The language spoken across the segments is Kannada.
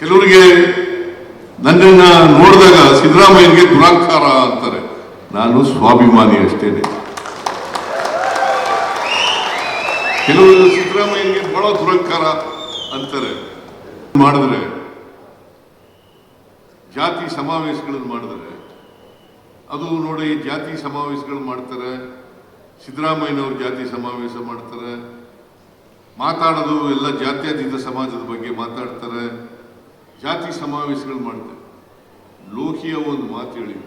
ಕೆಲವರಿಗೆ ನನ್ನನ್ನು ನೋಡಿದಾಗ ಸಿದ್ದರಾಮಯ್ಯನಿಗೆ ದುರಾಂಕಾರ ಅಂತಾರೆ. ನಾನು ಸ್ವಾಭಿಮಾನಿ ಅಷ್ಟೇನೆ ಕೆಲವರು ಸಿದ್ದರಾಮಯ್ಯನಿಗೆ ಬಹಳ ದುರಂಕಾರ ಅಂತಾರೆ. ಮಾಡಿದ್ರೆ ಜಾತಿ ಸಮಾವೇಶಗಳನ್ನು ಮಾಡಿದರೆ, ಅದು ನೋಡಿ ಜಾತಿ ಸಮಾವೇಶಗಳು ಮಾಡ್ತಾರೆ, ಸಿದ್ದರಾಮಯ್ಯನವರು ಜಾತಿ ಸಮಾವೇಶ ಮಾಡ್ತಾರೆ, ಮಾತಾಡೋದು ಎಲ್ಲ ಜಾತ್ಯತೀತ ಸಮಾಜದ ಬಗ್ಗೆ ಮಾತಾಡ್ತಾರೆ. ಜಾತಿ ಸಮಾವೇಶಗಳು ಮಾಡ್ತಾರೆ ಲೋಕಿಯ ಒಂದು ಮಾತು ಹೇಳಿ.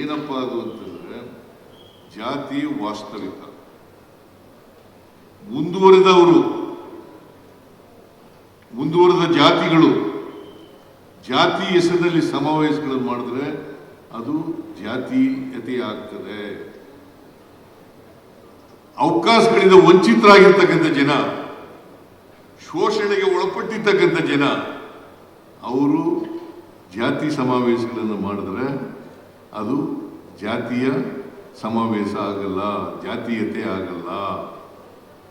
ಏನಪ್ಪ ಅದು ಅಂತಂದ್ರೆ, ಜಾತಿ ವಾಸ್ತವಿಕ. ಮುಂದುವರೆದವರು, ಮುಂದುವರೆದ ಜಾತಿಗಳು, ಜಾತಿ ಹೆಸರಿನಲ್ಲಿ ಸಮಾವೇಶಗಳನ್ನು ಮಾಡಿದ್ರೆ ಅದು ಜಾತೀಯತೆ ಆಗ್ತದೆ ಅವಕಾಶಗಳಿಂದ ವಂಚಿತರಾಗಿರ್ತಕ್ಕಂಥ ಜನ, ಶೋಷಣೆಗೆ ಒಳಪಟ್ಟಿರ್ತಕ್ಕಂಥ ಜನ ಅವರು ಜಾತಿ ಸಮಾವೇಶಗಳನ್ನು ಮಾಡಿದ್ರೆ ಅದು ಜಾತಿಯ ಸಮಾವೇಶ ಆಗಲ್ಲ, ಜಾತೀಯತೆ ಆಗಲ್ಲ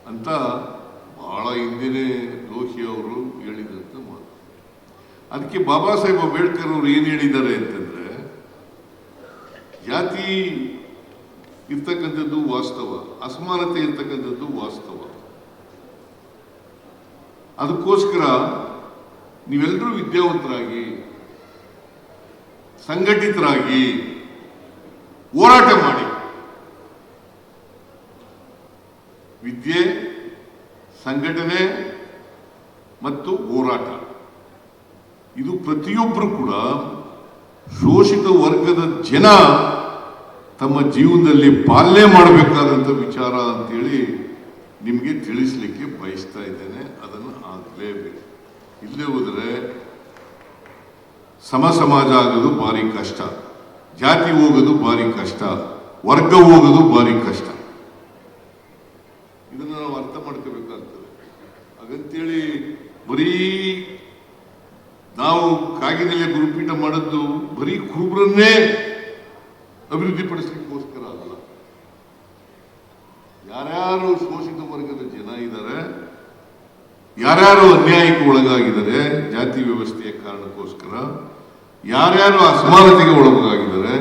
ಅಂತ ಬಹಳ ಹಿಂದಿನೇ ಲೋಹಿ ಅವರು ಹೇಳಿದಂತ ಮಾತು. ಅದಕ್ಕೆ ಬಾಬಾ ಸಾಹೇಬ್ ಅಂಬೇಡ್ಕರ್ ಅವರು ಏನು ಹೇಳಿದ್ದಾರೆ ಅಂತಂದ್ರೆ, ಜಾತಿ ಇರ್ತಕ್ಕಂಥದ್ದು ವಾಸ್ತವ, ಅಸಮಾನತೆ ಇರ್ತಕ್ಕಂಥದ್ದು ವಾಸ್ತವ. ಅದಕ್ಕೋಸ್ಕರ ನೀವೆಲ್ಲರೂ ವಿದ್ಯಾವಂತರಾಗಿ, ಸಂಘಟಿತರಾಗಿ ಹೋರಾಟ ಮಾಡಿ. ವಿದ್ಯೆ, ಸಂಘಟನೆ ಮತ್ತು ಹೋರಾಟ. ಇದು ಪ್ರತಿಯೊಬ್ಬರು ಕೂಡ ಶೋಷಿತ ವರ್ಗದ ಜನ ತಮ್ಮ ಜೀವನದಲ್ಲಿ ಪಾಲನೆ ಮಾಡಬೇಕಾದಂಥ ವಿಚಾರ ಅಂತೇಳಿ ನಿಮಗೆ ತಿಳಿಸ್ಲಿಕ್ಕೆ ಬಯಸ್ತಾ ಇದ್ದೇನೆ. ಅದನ್ನು ಆಗಲೇಬೇಕು. ಇಲ್ಲೇ ಹೋದರೆ ಸಮ ಸಮಾಜ ಆಗೋದು ಭಾರಿ ಕಷ್ಟ. ಜಾತಿ ಹೋಗೋದು ಭಾರಿ ಕಷ್ಟ. ವರ್ಗ ಹೋಗೋದು ಭಾರಿ ಕಷ್ಟ. ಇದನ್ನು ನಾವು ಅರ್ಥ ಮಾಡ್ಕೋಬೇಕಾಗ್ತದೆ. ಹಾಗಂತೇಳಿ ಬರೀ ನಾವು ಕಾಗಿನೆಲೆ ಗುರುಪೀಠ ಮಾಡದ್ದು ಬರೀ ಕುರುಬರನ್ನೇ ಅಭಿವೃದ್ಧಿಪಡಿಸಲಿಕ್ಕೋಸ್ಕರ ಅಲ್ಲ. ಯಾರ್ಯಾರು ಶೋಷಿತ ವರ್ಗದ ಜನ ಇದ್ದಾರೆ ಯಾರ್ಯಾರು ಅನ್ಯಾಯಕ್ಕೆ ಒಳಗಾಗಿದ್ದಾರೆ ಜಾತಿ ವ್ಯವಸ್ಥೆಯ ಕಾರಣಕ್ಕೋಸ್ಕರ, ಯಾರ್ಯಾರು ಅಸಮಾನತೆಗೆ ಒಳಗಾಗಿದ್ದಾರೆ,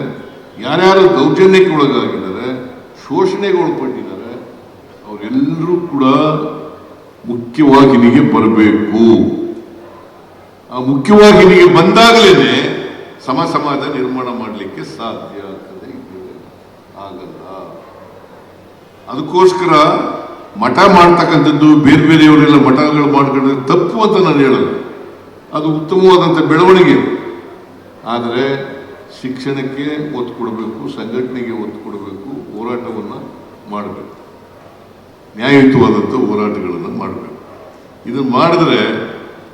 ಯಾರ್ಯಾರು ದೌರ್ಜನ್ಯಕ್ಕೆ ಒಳಗಾಗಿದ್ದಾರೆ, ಶೋಷಣೆಗೆ ಒಳಪಟ್ಟಿದ್ದಾರೆ, ಅವರೆಲ್ಲರೂ ಕೂಡ ಮುಖ್ಯವಾಹಿನಿಗೆ ಬರಬೇಕು. ಆ ಮುಖ್ಯವಾಹಿನಿಗೆ ಬಂದಾಗಲೇ ಸಮ ಸಮಾಜ ನಿರ್ಮಾಣ ಮಾಡಲಿಕ್ಕೆ ಸಾಧ್ಯ ಆಗ್ತದೆ ಆಗಲ್ಲ. ಅದಕ್ಕೋಸ್ಕರ ಮಠ ಮಾಡ್ತಕ್ಕಂಥದ್ದು ಬೇರೆ ಬೇರೆಯವರೆಲ್ಲ ಮಠಗಳು ಮಾಡ್ಕೊಂಡ್ರೆ ತಪ್ಪು ಅಂತ ನಾನು ಹೇಳಲ್ಲ. ಅದು ಉತ್ತಮವಾದಂಥ ಬೆಳವಣಿಗೆ. ಆದರೆ ಶಿಕ್ಷಣಕ್ಕೆ ಒತ್ತು ಕೊಡಬೇಕು ಸಂಘಟನೆಗೆ ಒತ್ತು ಕೊಡಬೇಕು ಹೋರಾಟವನ್ನು ಮಾಡಬೇಕು. ನ್ಯಾಯಯುತವಾದಂಥ ಹೋರಾಟಗಳನ್ನು ಮಾಡಬೇಕು. ಇದನ್ನು ಮಾಡಿದ್ರೆ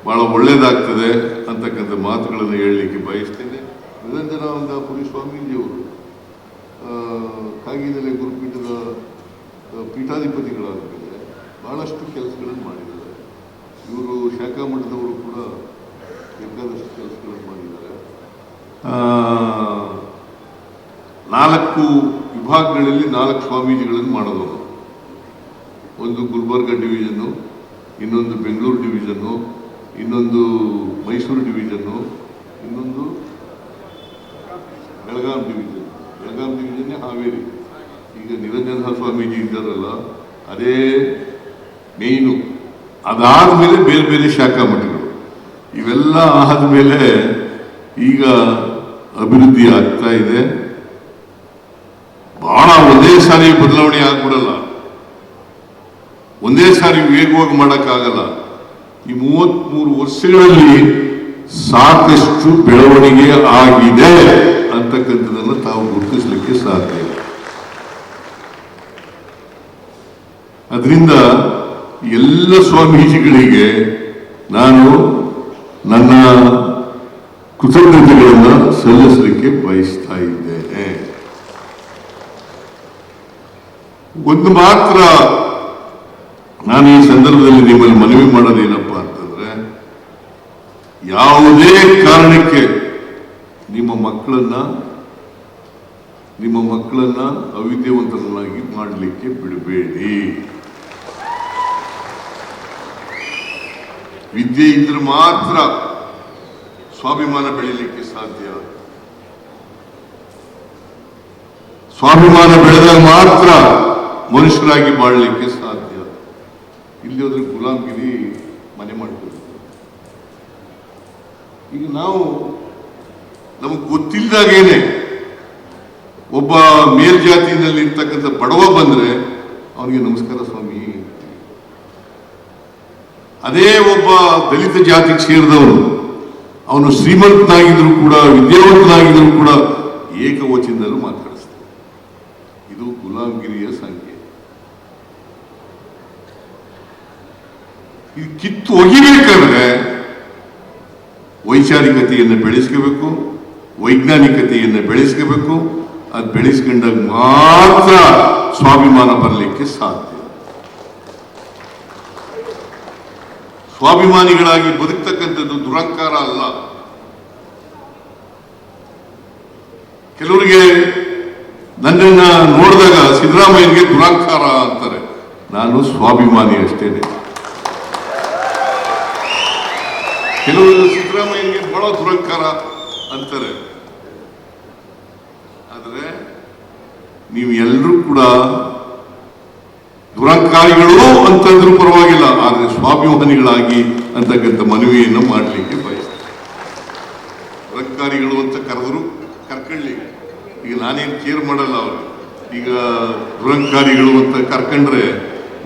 ಭಾಳ ಒಳ್ಳೆಯದಾಗ್ತದೆ ಅಂತಕ್ಕಂಥ ಮಾತುಗಳನ್ನು ಹೇಳಲಿಕ್ಕೆ ಬಯಸ್ತೇನೆ. ನಿರಂಜನಾನಂದಪುರಿ ಸ್ವಾಮೀಜಿಯವರು ಆ, ಕಾಗಿನೆಲೆ ಗುರುಪೀಠದ ಆ, ಭಾಳಷ್ಟು ಕೆಲಸಗಳನ್ನು ಮಾಡಿದ್ದಾರೆ. ಇವರು ಶಾಖಾ ಮಠದವರು ಕೂಡ ಬೇಕಾದಷ್ಟು ಕೆಲಸಗಳನ್ನು ಮಾಡಿದ್ದಾರೆ. ನಾಲ್ಕು ವಿಭಾಗಗಳಲ್ಲಿ ನಾಲ್ಕು ಸ್ವಾಮೀಜಿಗಳನ್ನು ಮಾಡೋದವರು ಒಂದು ಗುಲ್ಬರ್ಗ ಡಿವಿಷನ್ನು ಇನ್ನೊಂದು ಬೆಂಗಳೂರು ಡಿವಿಷನ್ನು ಇನ್ನೊಂದು ಮೈಸೂರು ಡಿವಿಷನ್ನು ಇನ್ನೊಂದು ಬೆಳಗಾಂ ಡಿವಿಷನ್ ಬೆಳಗಾವಿ ಡಿವಿಷನ್ನೇ ಹಾವೇರಿ. ಈಗ ನಿರಂಜನ ಸ್ವಾಮೀಜಿ ಇದ್ದಾರಲ್ಲ, ಅದೇ ಮೇಯ್ನು. ಅದಾದ್ಮೇಲೆ ಬೇರೆ ಬೇರೆ ಶಾಖಾ ಮಠಗಳು. ಇವೆಲ್ಲ ಆದಮೇಲೆ ಈಗ ಅಭಿವೃದ್ಧಿ ಆಗ್ತಾ ಇದೆ. ಬಹಳ ಒಂದೇ ಸಾರಿ ಬದಲಾವಣೆ ಆಗ್ಬಿಡಲ್ಲ. ಒಂದೇ ಸಾರಿ ವೇಗವಾಗಿ ಮಾಡೋಕ್ಕಾಗಲ್ಲ. ಈ ಮೂವತ್ಮೂರು ವರ್ಷಗಳಲ್ಲಿ ಸಾಕಷ್ಟು ಬೆಳವಣಿಗೆ ಆಗಿದೆ ಅಂತಕ್ಕಂಥದ್ದನ್ನು ತಾವು ಗುರುತಿಸಲಿಕ್ಕೆ ಸಾಧ್ಯ ಅದರಿಂದ ಎಲ್ಲ ಸ್ವಾಮೀಜಿಗಳಿಗೆ ನಾನು ನನ್ನ ಕೃತಜ್ಞತೆಗಳನ್ನು ಸಲ್ಲಿಸಲಿಕ್ಕೆ ಬಯಸ್ತಾ ಇದ್ದೇನೆ. ಒಂದು ಮಾತ್ರ ನಾನು ಈ ಸಂದರ್ಭದಲ್ಲಿ ನಿಮ್ಮಲ್ಲಿ ಮನವಿ ಮಾಡೋದೇನಪ್ಪ ಅಂತಂದ್ರೆ, ಯಾವುದೇ ಕಾರಣಕ್ಕೆ ನಿಮ್ಮ ಮಕ್ಕಳನ್ನ ನಿಮ್ಮ ಮಕ್ಕಳನ್ನ ಅವಿದ್ಯಾವಂತರನ್ನಾಗಿ ಮಾಡಲಿಕ್ಕೆ ಬಿಡಬೇಡಿ. ವಿದ್ಯೆ ಇದ್ರೆ ಮಾತ್ರ ಸ್ವಾಭಿಮಾನ ಬೆಳೀಲಿಕ್ಕೆ ಸಾಧ್ಯ. ಸ್ವಾಭಿಮಾನ ಬೆಳೆದಾಗ ಮಾತ್ರ ಮನುಷ್ಯರಾಗಿ ಬಾಳಲಿಕ್ಕೆ ಸಾಧ್ಯ. ಇಲ್ಲಿ ಹೋದ್ರೆ ಗುಲಾಮ್ಗಿರಿ ಮನೆ ಮಾಡ್ಬೋದು. ಈಗ ನಾವು ನಮಗೆ ಗೊತ್ತಿಲ್ಲದಾಗೇನೆ ಒಬ್ಬ ಮೇಲ್ಜಾತಿನಲ್ಲಿ ಇರ್ತಕ್ಕಂಥ ಬಡವ ಬಂದ್ರೆ ಅವನಿಗೆ ನಮಸ್ಕಾರ ಸ್ವಾಮಿ. ಅದೇ ಒಬ್ಬ ದಲಿತ ಜಾತಿಗೆ ಸೇರಿದವರು, ಅವನು ಶ್ರೀಮಂತನಾಗಿದ್ರು ಕೂಡ ವಿದ್ಯಾವಂತನಾಗಿದ್ರು ಕೂಡ ಏಕವಚನದಲ್ಲೂ ಮಾತಾಡಿಸ್ತಾರೆ ಇದು ಗುಲಾಮಗಿರಿಯ ಸಂಖ್ಯೆ. ಇದು ಕಿತ್ತು ಒಗಿಬೇಕಾದ್ರೆ ವೈಚಾರಿಕತೆಯನ್ನು ಬೆಳೆಸ್ಕೋಬೇಕು, ವೈಜ್ಞಾನಿಕತೆಯನ್ನು ಬೆಳೆಸ್ಕೋಬೇಕು, ಅದು ಬೆಳೆಸ್ಕೊಂಡಾಗ ಮಾತ್ರ ಸ್ವಾಭಿಮಾನ ಬರಲಿಕ್ಕೆ ಸಾಧ್ಯ. ಸ್ವಾಭಿಮಾನಿಗಳಾಗಿ ಬದುಕ್ತಕ್ಕಂಥದ್ದು ದುರಂಕಾರ ಅಲ್ಲ. ಕೆಲವರಿಗೆ ನನ್ನನ್ನ ನೋಡಿದಾಗ ಸಿದ್ದರಾಮಯ್ಯನಿಗೆ ದುರಂಕಾರ ಅಂತಾರೆ. ನಾನು ಸ್ವಾಭಿಮಾನಿ ಅಷ್ಟೇನೆ ಕೆಲವರು ಸಿದ್ದರಾಮಯ್ಯನಿಗೆ ಬಹಳ ದುರಂಕಾರ ಅಂತಾರೆ. ಆದರೆ ನೀವು ಎಲ್ಲರೂ ಕೂಡ ದುರಂಕಾರಿಗಳು ಅಂತಂದ್ರೂ ಪರವಾಗಿಲ್ಲ, ಆದರೆ ಸ್ವಾಭಿಮಾನಿಗಳಾಗಿ ಅಂತಕ್ಕಂಥ ಮನವಿಯನ್ನು ಮಾಡಲಿಕ್ಕೆ ಬಯಸ್ತಾರೆ ದುರಂಕಾರಿಗಳು ಅಂತ ಕರೆದ್ರು ಕರ್ಕೊಳ್ಳಿ. ಈಗ ನಾನೇನು ಕೇರ್ ಮಾಡಲ್ಲ ಅವರು. ಈಗ ದುರಂಕಾರಿಗಳು ಅಂತ ಕರ್ಕೊಂಡ್ರೆ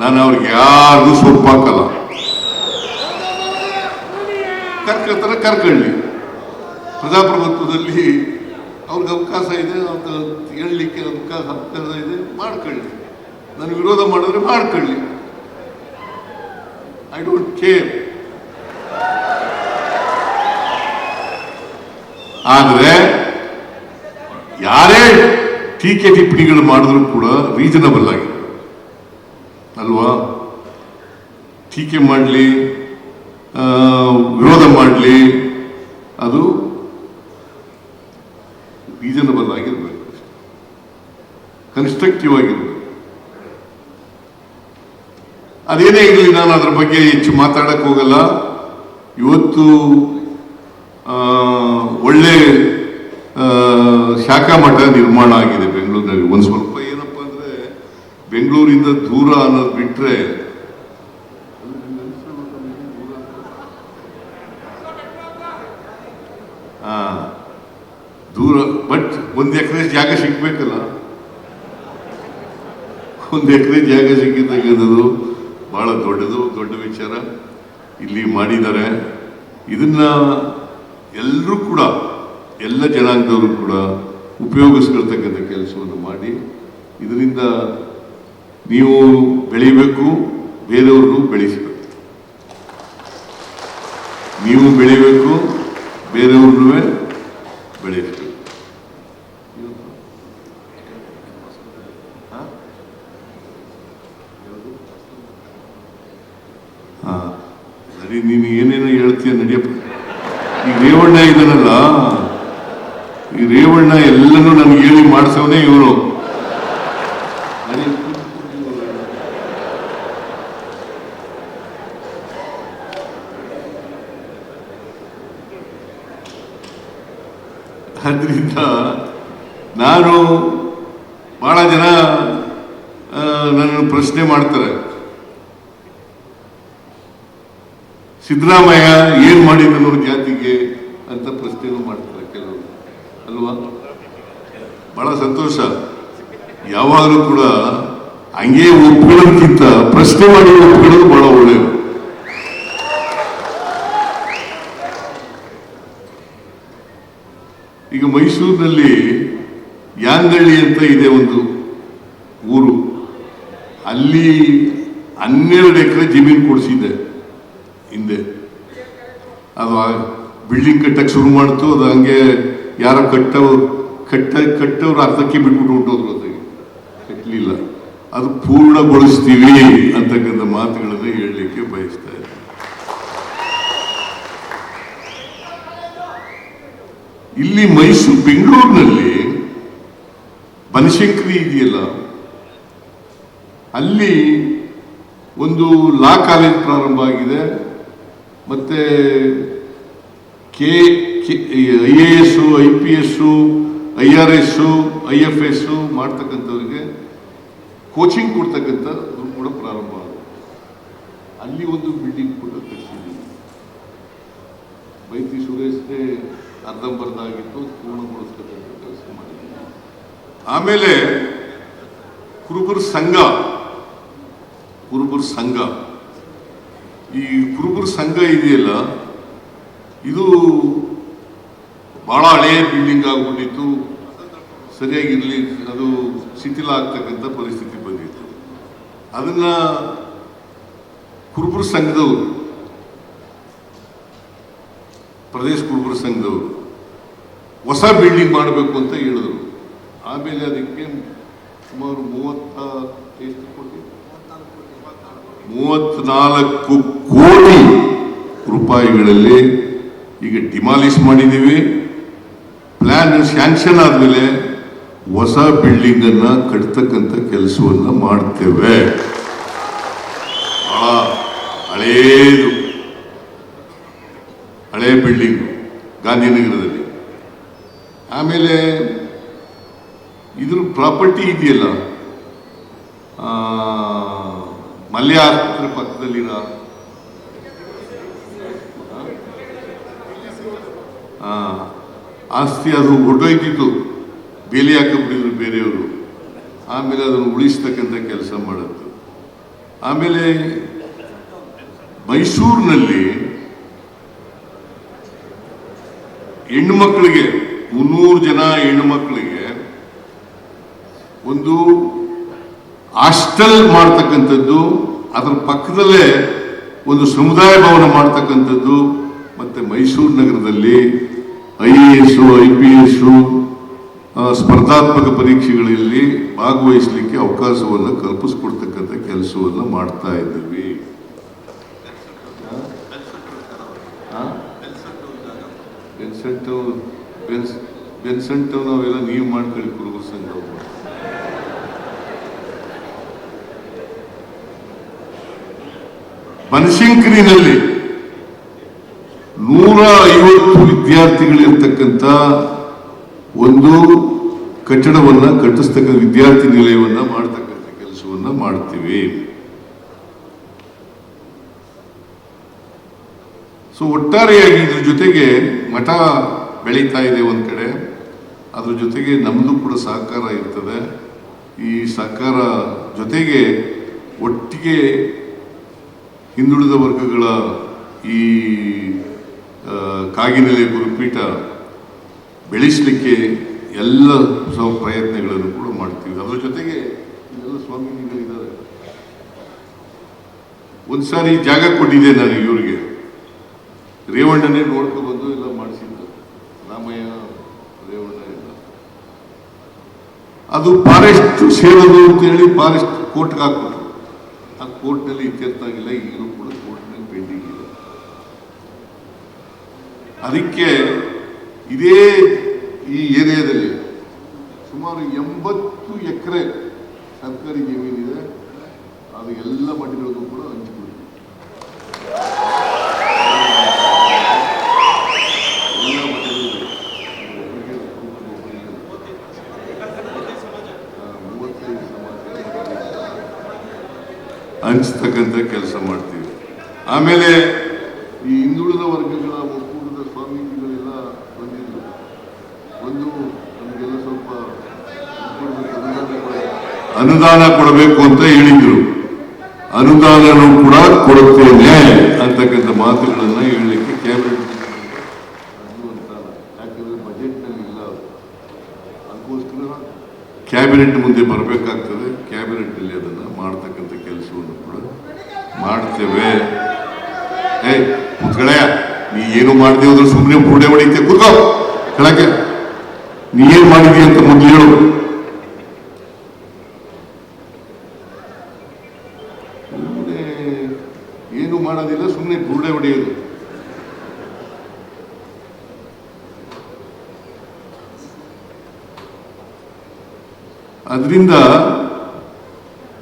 ನಾನು ಅವ್ರಿಗೆ ಯಾರಿಗೂ ಸೊಪ್ಪಾಕಲ್ಲ ಕರ್ಕೊಳ್ತಾರೆ ಕರ್ಕೊಳ್ಳಿ. ಪ್ರಜಾಪ್ರಭುತ್ವದಲ್ಲಿ ಅವ್ರಿಗೆ ಅವಕಾಶ ಇದೆ ಅಂತ ಹೇಳಲಿಕ್ಕೆ ಅವಕಾಶ ಅವಕಾಶ ಇದೆ, ಮಾಡ್ಕೊಳ್ಳಿ. ನಾನು ವಿರೋಧ ಮಾಡಿದ್ರೆ ಮಾಡ್ಕೊಳ್ಳಿ. ಐ ಡೋಂಟ್ ಕೇರ್ ಆದರೆ, ಯಾರೇ ಟೀಕೆ ಟಿಪ್ಪಣಿಗಳು ಮಾಡಿದ್ರು ಕೂಡ ರೀಸನಬಲ್ ಆಗಿದೆ. ಅಲ್ವಾ? ಟೀಕೆ ಮಾಡಲಿ ವಿರೋಧ ಮಾಡಲಿ, ಅದು ರೀಸನಬಲ್ ಆಗಿರಬೇಕು. ಕನ್ಸ್ಟ್ರಕ್ಟಿವ್ ಆಗಿರ್ಬೇಕು. ಅದೇನೇ ಇರಲಿ ನಾನು ಅದ್ರ ಬಗ್ಗೆ ಹೆಚ್ಚು ಮಾತಾಡಕ್ ಹೋಗಲ್ಲ. ಇವತ್ತು ಒಳ್ಳೆ ಶಾಖಾ ಮಠ ನಿರ್ಮಾಣ ಆಗಿದೆ ಬೆಂಗಳೂರಿನಲ್ಲಿ. ಒಂದು ಸ್ವಲ್ಪ ಏನಪ್ಪ ಅಂದ್ರೆ ಬೆಂಗಳೂರಿಂದ ದೂರ ಅನ್ನೋದು ಬಿಟ್ರೆ ಆ, ದೂರ ಬಟ್ ಒಂದು ಎಕರೆ ಜಾಗ ಸಿಗ್ಬೇಕಲ್ಲ. ಒಂದು ಎಕರೆ ಜಾಗ ಸಿಕ್ಕಿರ್ತಕ್ಕಂಥದ್ದು ಬಹಳ ದೊಡ್ಡದು, ದೊಡ್ಡ ವಿಚಾರ. ಇಲ್ಲಿ ಮಾಡಿದ್ದಾರೆ. ಇದನ್ನ ಎಲ್ಲರೂ ಕೂಡ, ಎಲ್ಲ ಜನಾಂಗದವರು ಕೂಡ ಉಪಯೋಗಿಸ್ಕೊಳ್ತಕ್ಕಂಥ ಕೆಲಸವನ್ನು ಮಾಡಿ, ಇದರಿಂದ ನೀವು ಬೆಳಿಬೇಕು ಬೇರೆಯವ್ರನ್ನೂ ಬೆಳೆಸಬೇಕು. ನೀವು ಬೆಳಿಬೇಕು ಬೇರೆಯವ್ರನ್ನೂ ಬೆಳೆಸಬೇಕು ಹಾ ಸರಿ ನೀನು ಏನೇನೋ ಹೇಳ್ತೀಯ ನಡಿಯಪ್ಪ ಈಗ ರೇವಣ್ಣ ಇದ್ದಾನಲ್ಲ ಈ ರೇವಣ್ಣ ಎಲ್ಲನೂ ನನಗೆ ಹೇಳಿ ಮಾಡಿಸವನೇ ಇವನು ಆದ್ರಿಂದ ನಾನು ಬಹಳ ಜನ ನನ್ನ ನನ್ನನ್ನು ಪ್ರಶ್ನೆ ಮಾಡ್ತಾರೆ. ಸಿದ್ದರಾಮಯ್ಯ ಏನು ಮಾಡಿದನು ಜಾತಿಗೆ ಅಂತ ಪ್ರಶ್ನೆನೂ ಮಾಡ್ತಾರೆ ಕೆಲವರು. ಅಲ್ವಾ? ಬಹಳ ಸಂತೋಷ. ಯಾವಾಗಲೂ ಕೂಡ ಹಂಗೆ ಒಪ್ಕೊಳ್ಳೋದಕ್ಕಿಂತ ಪ್ರಶ್ನೆ ಮಾಡಿ ಒಪ್ಕೊಳ್ಳೋದು ಬಹಳ ಒಳ್ಳೆಯದು. ಈಗ ಮೈಸೂರಿನಲ್ಲಿ ಯಾಂಗಳ್ಳಿ ಅಂತ ಇದೆ ಒಂದು ಊರು. ಅಲ್ಲಿ ಹನ್ನೆರಡು ಎಕರೆ ಜಮೀನು ಕೊಡಿಸಿದ್ದೆ ಹಿಂದೆ. ಅದು ಬಿಲ್ಡಿಂಗ್ ಕಟ್ಟಕ್ಕೆ ಶುರು ಮಾಡ್ತು, ಅದು ಹಂಗೆ ಯಾರೋ ಕಟ್ಟವ್ರು, ಕಟ್ಟ, ಕಟ್ಟವ್ರು ಅರ್ಧಕ್ಕೆ ಬಿಟ್ಬಿಟ್ಟು ಹೊಂಟೋದ್ರು ಅದಕ್ಕೆ ಕಟ್ಟಲಿಲ್ಲ ಅದು ಪೂರ್ಣಗೊಳಿಸ್ತೀವಿ ಅಂತಕ್ಕಂಥ ಮಾತುಗಳನ್ನು ಹೇಳಲಿಕ್ಕೆ ಬಯಸ್ತಾ ಇದ್ದೀನಿ ಇಲ್ಲಿ ಮೈಸೂರು, ಬೆಂಗಳೂರಿನಲ್ಲಿ ಬನಶಂಕರಿ ಇದೆಯಲ್ಲ? ಅಲ್ಲಿ ಒಂದು ಲಾ ಕಾಲೇಜ್ ಪ್ರಾರಂಭ ಆಗಿದೆ. ಮತ್ತೆ K I A S I P S I R S I F S ಮಾಡ್ತಕ್ಕಂಥವ್ರಿಗೆ coaching ಕೊಡ್ತಕ್ಕಂಥ ಕೂಡ ಪ್ರಾರಂಭ ಆಗುತ್ತೆ. ಅಲ್ಲಿ ಒಂದು ಬಿಲ್ಡಿಂಗ್ ಕೂಡ ಕಟ್ಟಿಸಿದ್ದೀವಿ ಬೈತಿ ಸುರೇಶ್ಗೆ ಅರ್ಧಂಬರ್ಧ ಆಗಿತ್ತು ಕೆಲಸ ಮಾಡಿದ್ದೀವಿ ಆಮೇಲೆ ಕುರುಬರ ಸಂಘ ಕುರುಬರ ಸಂಘ. ಈ ಕುರುಬರ ಸಂಘ ಇದೆಯಲ್ಲ, ಇದು ಭಾಳ ಹಳೆಯ ಬಿಲ್ಡಿಂಗ್ ಆಗಿಬಿಟ್ಟಿತ್ತು. ಸರಿಯಾಗಿರಲಿ, ಅದು ಶಿಥಿಲ ಆಗ್ತಕ್ಕಂಥ ಪರಿಸ್ಥಿತಿ ಬಂದಿತ್ತು. ಅದನ್ನ ಕುರುಬರ ಸಂಘದವರು, ಪ್ರದೇಶ ಕುರುಬರ ಸಂಘದವರು ಹೊಸ ಬಿಲ್ಡಿಂಗ್ ಮಾಡಬೇಕು ಅಂತ ಹೇಳಿದ್ರು. ಆಮೇಲೆ ಅದಕ್ಕೆ ಸುಮಾರು ಮೂವತ್ತ ಎಷ್ಟು ಕೋಟಿ? ಮೂವತ್ನಾಲ್ಕು ಕೋಟಿ ರೂಪಾಯಿಗಳಲ್ಲಿ ಈಗ ಡಿಮಾಲಿಷ್ ಮಾಡಿದ್ದೀವಿ. ಪ್ಲಾನ್ ಸ್ಯಾಂಕ್ಷನ್ ಆದಮೇಲೆ ಹೊಸ ಬಿಲ್ಡಿಂಗ್ ಅನ್ನ ಕಟ್ತಕ್ಕಂಥ ಕೆಲಸವನ್ನ ಮಾಡ್ತೇವೆ. ಭಾಳ ಹಳೇದು. ಹಳೇ ಬಿಲ್ಡಿಂಗ್ ಗಾಂಧಿನಗರದಲ್ಲಿ. ಆಮೇಲೆ ಇದ್ರ ಪ್ರಾಪರ್ಟಿ ಇದೆಯಲ್ಲ? ಮಲ್ಯ ಆಸ್ಪತ್ರೆ ಪಕ್ಕದಲ್ಲಿರೋ ಆಸ್ತಿ ಅದು ಹೊರಟೋಯ್ತಿತ್ತು ಬೇಲಿ ಹಾಕಬಿಟ್ಟಿದ್ರು ಬೇರೆಯವರು. ಆಮೇಲೆ ಅದನ್ನು ಉಳಿಸ್ತಕ್ಕಂಥ ಕೆಲಸ ಮಾಡೋದು ಆಮೇಲೆ ಮೈಸೂರಿನಲ್ಲಿ ಹೆಣ್ಣು ಮಕ್ಕಳಿಗೆ ಮುನ್ನೂರು ಜನ ಹೆಣ್ಣುಮಕ್ಕಳಿಗೆ ಒಂದು ಹಾಸ್ಟೆಲ್ ಮಾಡ್ತಕ್ಕಂಥದ್ದು ಅದರ ಪಕ್ಕದಲ್ಲೇ ಒಂದು ಸಮುದಾಯ ಭವನ ಮಾಡ್ತಕ್ಕಂಥದ್ದು ಮತ್ತೆ ಮೈಸೂರು ನಗರದಲ್ಲಿ I A S I P S ಸ್ಪರ್ಧಾತ್ಮಕ ಪರೀಕ್ಷೆಗಳಲ್ಲಿ ಭಾಗವಹಿಸಲಿಕ್ಕೆ ಅವಕಾಶವನ್ನು ಕಲ್ಪಿಸ್ಕೊಡ್ತಕ್ಕಂಥ ಕೆಲಸವನ್ನು ಮಾಡ್ತಾ ಇದ್ದೀವಿ. ಬೆನ್ಸೆಂಟು ಬೆನ್ಸ್ ಬೆನ್ಸೆಂಟು ನಾವೆಲ್ಲ ನೀವು ಮಾಡ್ಕೊಳ್ಳಿ ಕುರುಬರ ಸಂಘ ಬನಶಂಕರಿನಲ್ಲಿ ನೂರ ಐವತ್ತು ವಿದ್ಯಾರ್ಥಿಗಳಿರ್ತಕ್ಕಂಥ ಒಂದು ಕಟ್ಟಡವನ್ನ ಕಟ್ಟಿಸ್ತಕ್ಕ ವಿದ್ಯಾರ್ಥಿ ನಿಲಯವನ್ನ ಮಾಡ್ತಕ್ಕಂಥ ಕೆಲಸವನ್ನ ಮಾಡ್ತೀವಿ. ಸೊ ಒಟ್ಟಾರೆಯಾಗಿ ಇದ್ರ ಜೊತೆಗೆ ಮಠ ಬೆಳೀತಾ ಇದೆ ಒಂದು ಕಡೆ. ಅದ್ರ ಜೊತೆಗೆ ನಮ್ಮದು ಕೂಡ ಸಹಕಾರ ಇರ್ತದೆ. ಈ ಸಹಕಾರ ಜೊತೆಗೆ ಒಟ್ಟಿಗೆ ಹಿಂದುಳಿದ ವರ್ಗಗಳ ಈ ಕಾಗಿನೆಲೆ ಗುರುಪೀಠ ಬೆಳೆಸಲಿಕ್ಕೆ ಎಲ್ಲ ಸ್ವ ಪ್ರಯತ್ನಗಳನ್ನು ಕೂಡ ಮಾಡ್ತೀವಿ. ಅದ್ರ ಜೊತೆಗೆ ಇಲ್ಲೆಲ್ಲ ಸ್ವಾಮೀಜಿಗಳಿದ್ದಾರೆ. ಒಂದ್ಸಾರಿ ಜಾಗ ಕೊಟ್ಟಿದೆ ನಾನು ಇವರಿಗೆ. ರೇವಣ್ಣನೇ ನೋಡ್ಕೊಂಡು ಬಂದು ಎಲ್ಲ ಅದು ಫಾರೆಸ್ಟ್ ಸೇರೋದು ಅಂತ ಹೇಳಿ ಫಾರೆಸ್ಟ್ ಕೋರ್ಟ್ಗೆ ಹಾಕ್ಬಿಟ್ರು. ಆ ಕೋರ್ಟ್ನಲ್ಲಿ ಇತ್ಯರ್ಥ ಆಗಿಲ್ಲ, ಈಗಲೂ ಕೂಡ ಕೋರ್ಟ್ನಲ್ಲಿ ಪೆಂಡಿಂಗ್ ಇದೆ. ಅದಕ್ಕೆ ಇದೇ ಈ ಏರಿಯಾದಲ್ಲಿ ಸುಮಾರು ಎಂಬತ್ತು ಎಕರೆ ಸರ್ಕಾರಿ ಜಮೀನಿದೆ. ಅದು ಎಲ್ಲ ಮಠಗಳಿಗೂ ಕೂಡ ಹಂಚಿಕೊಡ್ತೀವಿ ಎಲ್ಲ ಮಠಗಳಿಗೂ. ಆ, ಮೂವತ್ತೈದು ಸಮಾಜ ಹಂಚ್ತಕ್ಕಂಥ ಕೆಲಸ ಮಾಡ್ತೀವಿ. ಆಮೇಲೆ ಈ ಹಿಂದುಳಿದ ವರ್ಗಗಳ ಒಕ್ಕೂಟದ ಸ್ವಾಮೀಜಿಗಳೆಲ್ಲ ಬಂದಿದ್ದರು ಒಂದು ನಮಗೆಲ್ಲ ಸ್ವಲ್ಪ ಅನುದಾನ ಕೊಡಬೇಕು ಅಂತ ಹೇಳಿದ್ರು. ಅನುದಾನನೂ ಕೂಡ ಕೊಡುತ್ತೇನೆ ಅಂತಕ್ಕಂಥ ಮಾತುಗಳನ್ನ ಹೇಳಲಿಕ್ಕೆ ಕ್ಯಾಬಿನೆಟ್ ಯಾಕಂದ್ರೆ ಬಜೆಟ್ನಲ್ಲಿ ಇಲ್ಲ. ಅದು. ಅದಕ್ಕೋಸ್ಕರ ಕ್ಯಾಬಿನೆಟ್ ಮುಂದೆ ಬರಬೇಕಾಗ್ತದೆ ಕ್ಯಾಬಿನೆಟ್ನಲ್ಲಿ ಅದನ್ನು ಮಾಡ್ತಕ್ಕಂಥ ಕೆಲಸವನ್ನು ಕೂಡ ಮಾಡ್ತೇವೆ ಏ ಕೂತ್ಕೊಳ್ಳಯ್ಯ ನೀ ಏನು ಮಾಡಿದೆ ಅಂದ್ರೆ ಸುಮ್ಮನೆ ಬುರುಡೆ ಹೊಡಿತೆ ಕೂತ್ಕೋ. ಕೆಳಗೆ. ನೀ ಏನ್ ಮಾಡಿದಿ ಅಂತ ಮೊದಲು ಹೇಳು. ಏನು ಮಾಡೋದಿಲ್ಲ ಸುಮ್ಮನೆ ಬುರುಡೆ ಹೊಡೆಯೋದು. ಅದರಿಂದ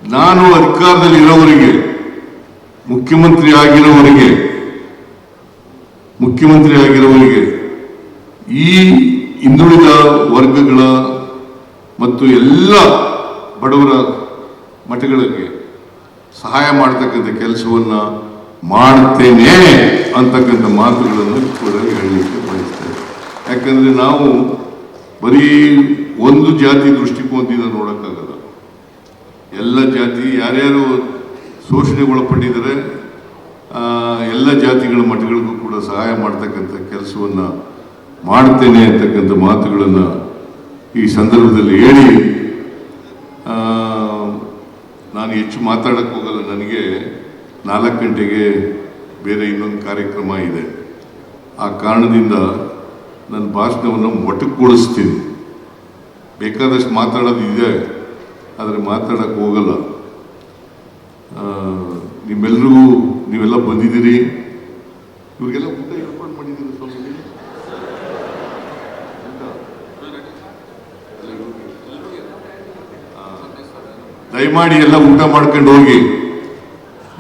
ನಾನು ಅಧಿಕಾರದಲ್ಲಿ ಇರೋವರಿಗೆ ಮುಖ್ಯಮಂತ್ರಿ ಆಗಿರೋವರೆಗೆ ಮುಖ್ಯಮಂತ್ರಿ ಆಗಿರುವವರಿಗೆ ಈ ಹಿಂದುಳಿದ ವರ್ಗಗಳ ಮತ್ತು ಎಲ್ಲ ಬಡವರ ಮಠಗಳಿಗೆ ಸಹಾಯ ಮಾಡತಕ್ಕಂಥ ಕೆಲಸವನ್ನ ಮಾಡ್ತೇನೆ ಅಂತಕ್ಕಂಥ ಮಾತುಗಳನ್ನು ಕೂಡ ಹೇಳಲಿಕ್ಕೆ ಬಯಸ್ತೇವೆ ಯಾಕಂದ್ರೆ ನಾವು ಬರೀ ಒಂದು ಜಾತಿ ದೃಷ್ಟಿಕೋನದಿಂದ ನೋಡೋಕ್ಕಾಗಲ್ಲ. ಎಲ್ಲ ಜಾತಿ ಯಾರ್ಯಾರು ಶೋಷಣೆಗೊಳಪಟ್ಟಿದ್ದಾರೆ ಎಲ್ಲ ಜಾತಿಗಳ ಮಠಗಳಿಗೂ ಕೂಡ ಸಹಾಯ ಮಾಡ್ತಕ್ಕಂಥ ಕೆಲಸವನ್ನು ಮಾಡ್ತೇನೆ ಅಂತಕ್ಕಂಥ ಮಾತುಗಳನ್ನು ಈ ಸಂದರ್ಭದಲ್ಲಿ ಹೇಳಿ ನಾನು ಹೆಚ್ಚು ಮಾತಾಡಕ್ಕೆ ಹೋಗಲ್ಲ, ನನಗೆ ನಾಲ್ಕು ಗಂಟೆಗೆ ಬೇರೆ ಇನ್ನೊಂದು ಕಾರ್ಯಕ್ರಮ ಇದೆ. ಆ ಕಾರಣದಿಂದ ನನ್ನ ಭಾಷಣವನ್ನು ಮೊಟಕುಗೊಳಿಸ್ತೀನಿ. ಬೇಕಾದಷ್ಟು ಮಾತಾಡೋದು ಇದೆ, ಆದರೆ ಮಾತಾಡೋಕ್ಕೆ ಹೋಗಲ್ಲ. ನಿಮ್ಮೆಲ್ಲರಿಗೂ ನೀವೆಲ್ಲ ಬಂದಿದ್ದೀರಿ. ಇವ್ರಿಗೆಲ್ಲ ಊಟ ಏರ್ಪಾಡು ಮಾಡಿದ್ದೀರಿ ಸ್ವಾಮಿ ದಯಮಾಡಿ ಎಲ್ಲ ಊಟ ಮಾಡ್ಕೊಂಡು ಹೋಗಿ.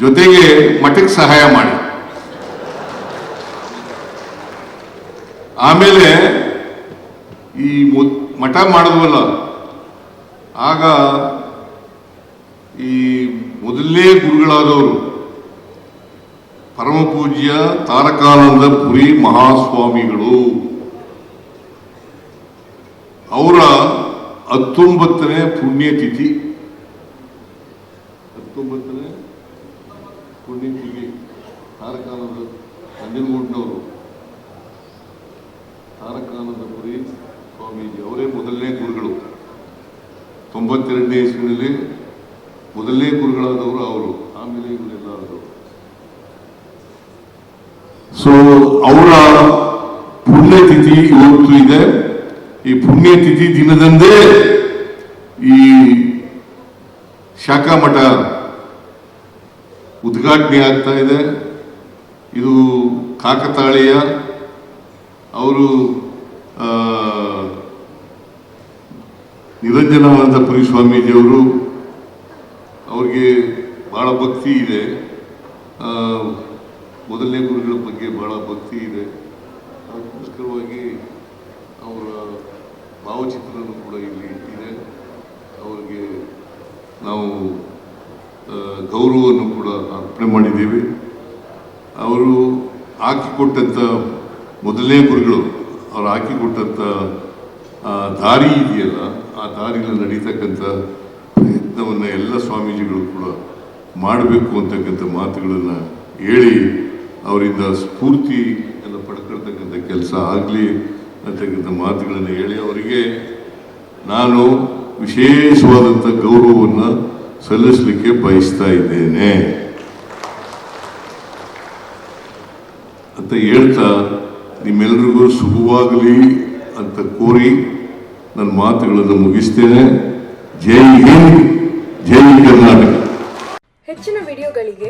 ಜೊತೆಗೆ ಮಠಕ್ಕೆ ಸಹಾಯ ಮಾಡಿ. ಆಮೇಲೆ ಈ ಮಠ ಮಾಡಿದ್ವಲ್ಲ ಆಗ ಈ ಮೊದಲನೇ ಗುರುಗಳಾದವರು ಪರಮ ಪೂಜ್ಯ ತಾರಕಾನಂದ ಪುರಿ ಮಹಾಸ್ವಾಮಿಗಳು. ಅವರ ಹತ್ತೊಂಬತ್ತನೇ ಪುಣ್ಯತಿಥಿ. ಹತ್ತೊಂಬತ್ತನೇ ಪುಣ್ಯತಿಥಿ ತಾರಕಾನಂದ ಮನಿಲ್ಗೋಟ್ನವರು ತಾರಕಾನಂದ ಪುರಿ ಸ್ವಾಮೀಜಿ, ಅವರೇ ಮೊದಲನೇ ಗುರುಗಳು. ತೊಂಬತ್ತೆರಡನೇ ಇಸ್ವಿನಲ್ಲಿ ಮೊದಲನೇ ಗುರುಗಳಾದವರು ಅವರು, ಆಮೇಲೆ ಇವರೆಲ್ಲ ಸೊ ಅವರ ಪುಣ್ಯತಿಥಿ ಇವತ್ತು ಇದೆ. ಈ ಪುಣ್ಯತಿಥಿ ದಿನದಂದೇ ಈ ಶಾಖಾ ಮಠ ಉದ್ಘಾಟನೆ ಆಗ್ತಾ ಇದೆ. ಇದು ಕಾಕತಾಳೀಯ. ಅವರು ನಿರಂಜನಾನಂದ ಪುರಿ ಸ್ವಾಮೀಜಿಯವರು ಅವ್ರಿಗೆ ಭಾಳ ಭಕ್ತಿ ಇದೆ. ಮೊದಲನೇ ಗುರುಗಳ ಬಗ್ಗೆ ಬಹಳ ಭಕ್ತಿ ಇದೆ. ಅದಕ್ಕೋಸ್ಕರವಾಗಿ ಅವರ ಭಾವಚಿತ್ರನೂ ಕೂಡ ಇಲ್ಲಿ ಇದೆ. ಅವರಿಗೆ ನಾವು ಗೌರವವನ್ನು ಕೂಡ ಅರ್ಪಣೆ ಮಾಡಿದ್ದೀವಿ. ಅವರು ಹಾಕಿಕೊಟ್ಟಂಥ ಮೊದಲನೇ ಗುರುಗಳು, ಅವ್ರು ಹಾಕಿಕೊಟ್ಟಂಥ ದಾರಿ ಇದೆಯಲ್ಲ, ಆ ದಾರಿಯಲ್ಲಿ ನಡೀತಕ್ಕಂಥ ಪ್ರಯತ್ನವನ್ನು ಎಲ್ಲ ಸ್ವಾಮೀಜಿಗಳು ಕೂಡ ಮಾಡಬೇಕು ಅಂತಕ್ಕಂಥ ಮಾತುಗಳನ್ನು ಹೇಳಿ ಅವರಿಂದ ಸ್ಫೂರ್ತಿಯನ್ನು ಪಡ್ಕೊಳ್ತಕ್ಕಂಥ ಕೆಲಸ ಆಗಲಿ ಅಂತಕ್ಕಂಥ ಮಾತುಗಳನ್ನು ಹೇಳಿ ಅವರಿಗೆ ನಾನು ವಿಶೇಷವಾದಂಥ ಗೌರವವನ್ನು ಸಲ್ಲಿಸಲಿಕ್ಕೆ ಬಯಸ್ತಾ ಇದ್ದೇನೆ. ಅಂತ ಹೇಳ್ತಾ ನಿಮ್ಮೆಲ್ಲರಿಗೂ ಶುಭವಾಗಲಿ ಅಂತ ಕೋರಿ ನನ್ನ ಮಾತುಗಳನ್ನು ಮುಗಿಸ್ತೇನೆ. ಜೈ ಹಿಂದ್, ಜೈ ಕರ್ನಾಟಕ. ಹೆಚ್ಚಿನ ವಿಡಿಯೋಗಳಿಗೆ